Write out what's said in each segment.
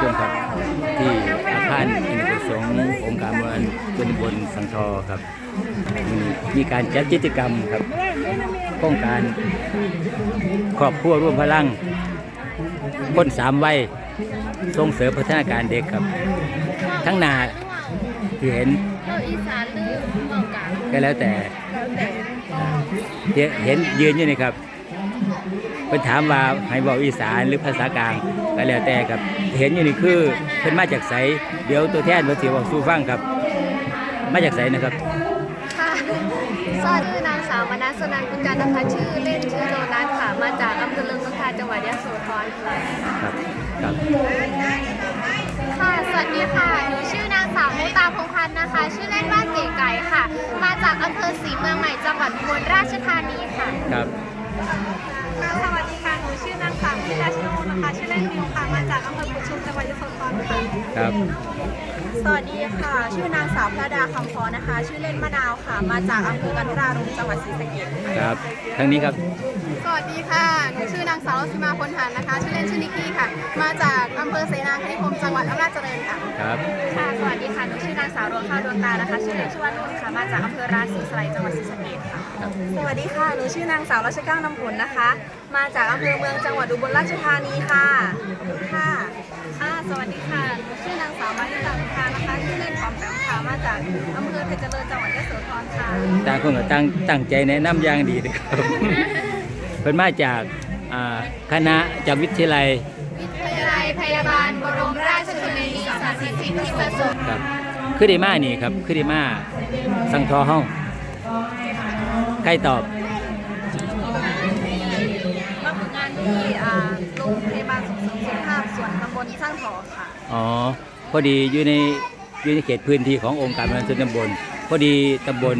ชนครับ ที่อาคารอินทประสงค์องค์การบริหารส่วนตำบลสังทอครับมีมีการจัดกิจกรรมครับโครงการครอบครัวร่วมพลังคนสามวัยส่งเสริมพัฒนาการเด็กครับ ทั้งหนาที่เห็นเราอีสานหรือเมากลางก็แล้วแต่ที่เห็นยืนอยู่นี่ครับ เป็นถามว่าให้บอกอีสานหรือภาษากลางก็แล้วแต่ครับเห็นอยู่นี่คือเป็นมาจากไสเดี๋ยวตัวแทนมาเสียบอกสู้ฟังครับ มาจากไสนะครับค่ะสวัสดีนางสาวมนัสนันกุญจานนะคะชื่อเล่นชื่อโดนัทค่ะ มาจากอำเภอเลิงนกทาจังหวัดยะโสธรค่ะครับครับค่ะ สวัสดีค่ะ หนูชื่อนางสาวมุตาพงษ์พันธ์นะคะ ชื่อเล่นว่าเก๋ไก่ค่ะ มาจากอำเภอศรีเมืองใหม่จังหวัดอุบลราชธานีค่ะ ครับสวัสดีค่ะ พิราชโนนะคะชื่อเล่นนิวค่ะมาจากอำเภอกุชุมจังหวัดยะโสธรค่ะครับสวัสดีค่ะ ชื่อนางสาวพระดาคำพรนะคะ ชื่อเล่นมะนาวค่ะ มาจากอำเภอกันทรารมจังหวัดศรีสะเกษค่ะครับทั้งนี้ครับ สวัสดีค่ะหนูชื่อนางสาวรสิมาพลหันนะคะ ชื่อเล่นชื่อนิกกี้ค่ะ มาจากอำเภอเสนาคณิคมจังหวัดอำนาจเจริญค่ะครับค่ะสวัสดีค่ะหนูชื่อนางสาวดวงข้าวดวงตานะคะ ชื่อเล่นชื่อว่านุ่นค่ะ มาจากอำเภอราศีสไลยจังหวัดศรีสะเกษค่ะ สวัสดีค่ะ หนูชื่อนางสาวรัชก้างน้ำผลนะคะ มาจากอำเภอเมืองจังหวัดอุบลราชธานีค่ะขอบคุณค่ะค่ะ สวัสดีค่ะ หนูชื่อนางสาวมาริตาบุญทานะคะชื่อเล่นปอมแปมค่ะ มาจากอำเภอเพชรเจริญจังหวัดยะโสธรค่ะ ต่างคนก็ตั้งตั้งใจแนะนำอย่างดีนะครับเป็นมาจากอ่าคณะจากวิทยาลัยวิทยาลัยพยาบาลบรมราชชนนีสาธิตสิทธิประสงค์ครับคือไดีมานี่ครับคือไดีมาสังทอห้องใครตอบมาฝึกงานที่อ่าโรงพยาบาลส่งเสริมสุขภาพส่วนตำบลสร้างหอค่ะ อ๋อพอดีอยู่ในอยู่ในเขตพื้นที่ขององค์การบริหารส่วนตำบลพอดีตำบล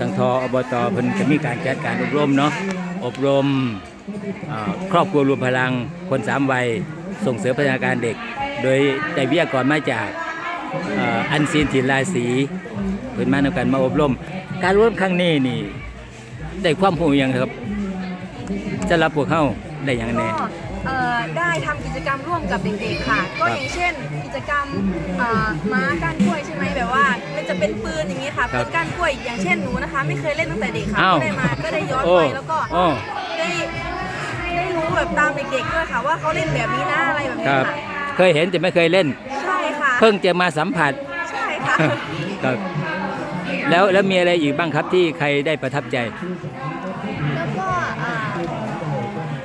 สังทออบตเพิ่นจะมีการจัดการอบรมเนาะอบรมอ่าครอบครัวรวมพลังคนสามวัยส่งเสริมพัฒนาการเด็ก โดยได้วิทยากรมาจากอ่าอันซีนถิ่นราศีเพิ่นมานำกันมาอบรม การอบรมครั้งนี้นี่ ได้ความรู้อหยังครับสำหรับพวกเขาได้อย่างก็แน่เอ่อได้ทำกิจกรรมร่วมกับเด็กๆค่ะ ก็อย่างเช่น กิจกรรมเอ่อม้าก้านกล้วยใช่ไหมแบบว่า มันจะเป็นปืนอย่างนี้ค่ะครับปืนก้านกล้วยอย่างเช่นหนูนะคะ ไม่เคยเล่นตั้งแต่เด็กค่ะอ้าวก็ได้มาก็ได้ย้อนโอ้ไปแล้วก็โอ้ได้ได้รู้แบบตามเด็กๆด้วยค่ะว่าเขาเล่นแบบนี้นะอะไรแบบคนี้รับ ค่ะเคยเห็นแต่ไม่เคยเล่น ใช่ค่ะเพิ่งจะมาสัมผัส ใช่ค่ะ ครับ แล้วแล้วมีอะไรอีกบ้างครับที่ใครได้ประทับใจ แล้วก็อ่า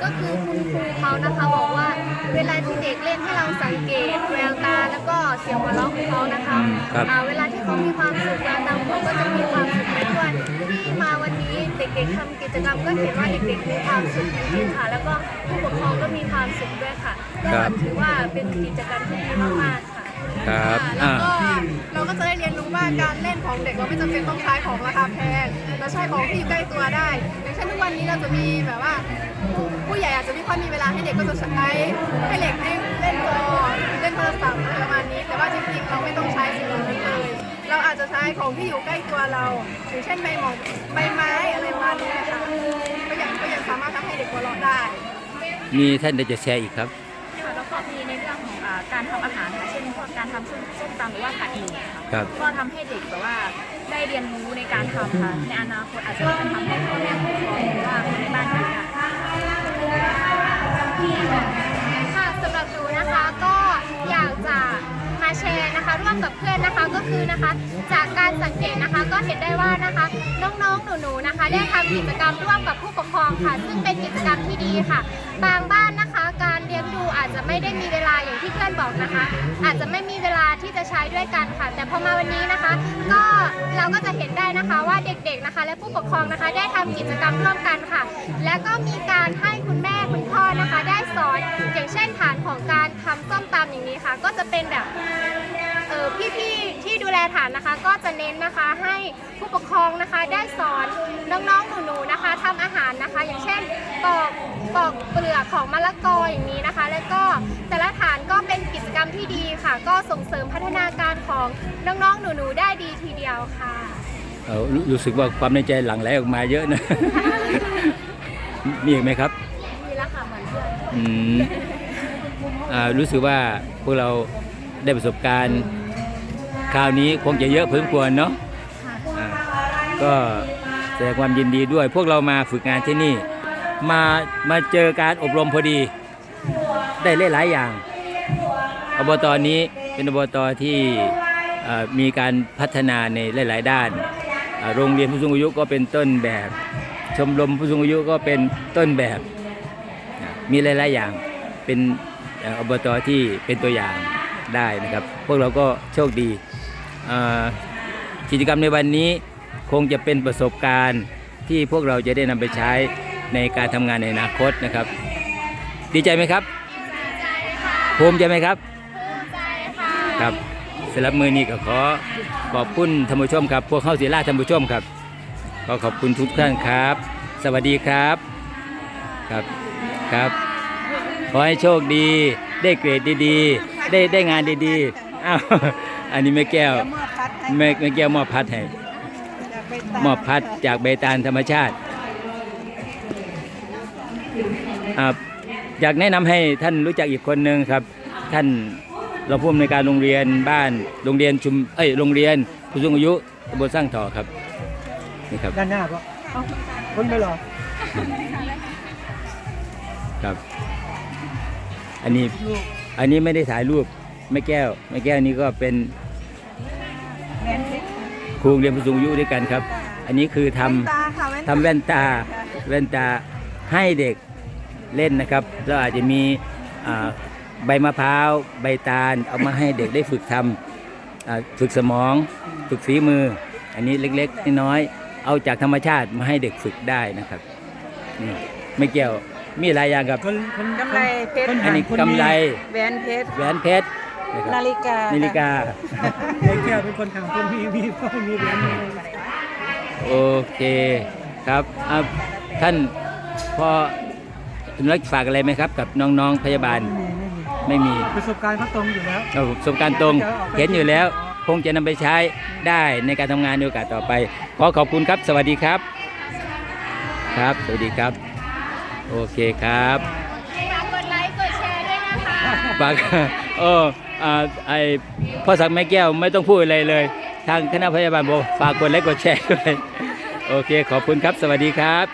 ก็คือคุณครูเขานะคะบอกว่าเวลาที่เด็กเล่นให้เราสังเกตแววตาแล้วก็เสียงหัวเราะของเขานะคะอืมครับอ่าเวลาที่เขามีความสุขแววตาของเขาก็จะมีความสุขไปด้วยที่มาวันนี้เด็กๆทำกิจกรรมก็เห็นว่าเด็กๆมีความสุขจริงๆค่ะ แล้วก็ผู้ปกครองก็มีความสุขด้วยค่ะก็ถือว่าเป็นกิจกรรมที่ดีมากๆ ค่ะครับแล้อ่า วก็เราก็จะได้เรียนรู้ว่าการเล่นของเด็กเราไม่จำเป็นต้องใช้ของราคาแพงเราใช้ของที่อยู่ใกล้ตัวได้อย่างเช่นทุกวันนี้เราจะมีแบบว่าผู้ใหญ่อาจจะไม่ค่อยมีเวลาให้เด็กก็จะใช้ให้เด็กเล่นเล่นก่อนเล่นโทรศัพท์อะไรประมาณนี้ แต่ว่าจริงๆเราไม่ต้องใช้สิ่งเหล่านั้นเลย เราอาจจะใช้ของที่อยู่ใกล้ตัวเราอย่างเช่นใบหมอกใบไม้อะไรประมาณนี้นะคะก็ยังก็ยังสามารถทำให้เด็กหัวเราะได้ มีท่านใดจะแชร์อีกครับ ค่ะแล้วก็มีในเรื่องของอา การทำอาหารค่ะเช่นพวกการทำส้มส้มตำหรือว่าผัดหมี่ค่ะครับ ก็ทำให้เด็กแบบว่าได้เรียนรู้ในการทำค่ะในอนาคตอาจจะเป็นทำให้พ่อแม่ผู้ปกครองหรือว่าคนในบ้านได้ค่ะ ค่ะสำหรับหนูนะคะก็อยากจะมาแชร์นะคะ ร่วมกับเพื่อนนะคะก็คือนะคะ จากการสังเกตนะคะก็เห็นได้ว่านะคะน้องๆหนูๆนะคะ ได้ทำกิจกรรมร่วมกับผู้ปกครองค่ะ ซึ่งเป็นกิจกรรมที่ดีค่ะ บางบ้านนะคะ การเลี้ยงดูอาจจะไม่ได้มีเวลาอย่างที่เพื่อนบอกนะคะ อาจจะไม่มีเวลาที่จะใช้ด้วยกันค่ะ แต่พอมาวันนี้นะคะ ก็เราก็จะเห็นได้นะคะว่าเด็กๆนะคะ และผู้ปกครองนะคะ ได้ทำกิจกรรมร่วมกันค่ะ และก็มีการให้คุณแม่คุณพ่อนะคะ ได้สอนอย่างเช่นฐานของการทำส้มตำอย่างนี้ค่ะ ก็จะเป็นแบบเออพี่ๆ ที่ดูแลฐานนะคะ ก็จะเน้นนะคะให้ผู้ปกครองนะคะได้สอนน้องๆหนูๆนะคะทำอาหารนะคะ อย่างเช่นปอกปอกเปลือกของมะละกออย่างนี้นะคะ แล้วก็แต่ละฐานก็เป็นกิจกรรมที่ดีค่ะ ก็ส่งเสริมพัฒนาการของน้องๆหนูๆได้ดีทีเดียวค่ะเอ่อรู้รู้สึกว่าความในใจหลั่งไหลออกมาเยอะนะ มีอีกไหมครับมีแล้วค่ะเหมือนเพื่อนอืมอ่ารู้สึกว่าพวกเราได้ประสบการณ์ คราวนี้คงจะเยอะพอสมควรเนาะอ่าก็แสดงความยินดีด้วย พวกเรามาฝึกงานที่นี่ มามาเจอการอบรมพอดี ได้หลายๆอย่างอบตนี้เป็นอบตที่เอ่อมีการพัฒนาในหลาย ๆ ด้านอ่าโรงเรียนผู้สูงอายุก็เป็นต้นแบบ ชมรมผู้สูงอายุก็เป็นต้นแบบอ่ามีหลาย ๆ อย่าง เป็นเอ่ออบตที่เป็นตัวอย่าง ได้นะครับ พวกเราก็โชคดีอ่ากิจกรรมในวันนี้คงจะเป็นประสบการณ์ที่พวกเราจะได้นำไปใช้ในการทำงานในอนาคตนะครับ ดีใจไหมครับใจค่ะภูมิใจไหมครับภูมิใจค่ะครับสำหรับมือนี้ก็ขอขอบคุณท่านผู้ชมครับพวกเข้าศิลาท่านผู้ชมครับขอขอบคุณทุกท่านครับ สวัสดีครับครับครับ ขอให้โชคดีได้เกรดดีๆ ได้ได้งานดีๆอ้าวอันนี้แม่แก้วมอบพัดให้แม่แม่แก้วมอบพัดให้จากไปตามมอบพัดจากใบตาลธรรมชาติอ่าอยากแนะนำให้ท่านรู้จักอีกคนหนึ่งครับ ท่านเราผู้อำนวยการโรงเรียนบ้านโรงเรียนชุมเอ้ยโรงเรียนผู้สูงอายุตำบลสร้างถอครับนี่ครับด้านหน้าปะเอ้าคนไม่หรอครับ อันนี้ อันนี้ไม่ได้ถ่ายรูปแม่แก้วแม่แก้วนี่ก็เป็นแม่นเพชรครูโรงเรียนผู้สูงอายุด้วยกันครับ อันนี้คือทำตาค่ะแว่นทำแว่นตาแว่นตาให้เด็กเล่นนะครับแล้วอาจจะมีอ่าใบมะพร้าวใบตาลเอามาให้เด็กได้ฝึกทำอ่าฝึกสมอง ฝึกฝีมือ อันนี้เล็กๆน้อยๆเอาจากธรรมชาติมาให้เด็กฝึกได้นะครับนี่ไม่เกี่ยว มีหลายอย่างครับ คนคนกำไรเพชรคนอันนี้หาคนกำไรแหวนเพชร แหวนเพชรนะครับนาฬิกา นาฬิกา ไอ้แก้วเป็นคนหาคนมีมีพ่อมีเหรียญมีอะไรโอเคครับอะท่านพอคุณรักฝากอะไรไหมครับ กับน้องๆพยาบาลไม่มีไม่มีไม่มีประสบการณ์เขาตรงอยู่แล้ว เอาประสบการณ์ตรงเห็นอยู่แล้ว คงจะนำไปใช้ได้ในการทำงานในโอกาสต่อไป ขอขอบคุณครับ สวัสดีครับ ครับ สวัสดีครับ โอเคครับฝากกดไลค์กดแชร์ด้วยนะคะฝากเอออ่าไอพ่อสักดิ์แม่แก้วไม่ต้องพูดอะไรเลย ทางคณะพยาบาลบอกฝากกดไลค์กดแชร์ด้วย โอเค ขอบคุณครับ สวัสดีครับ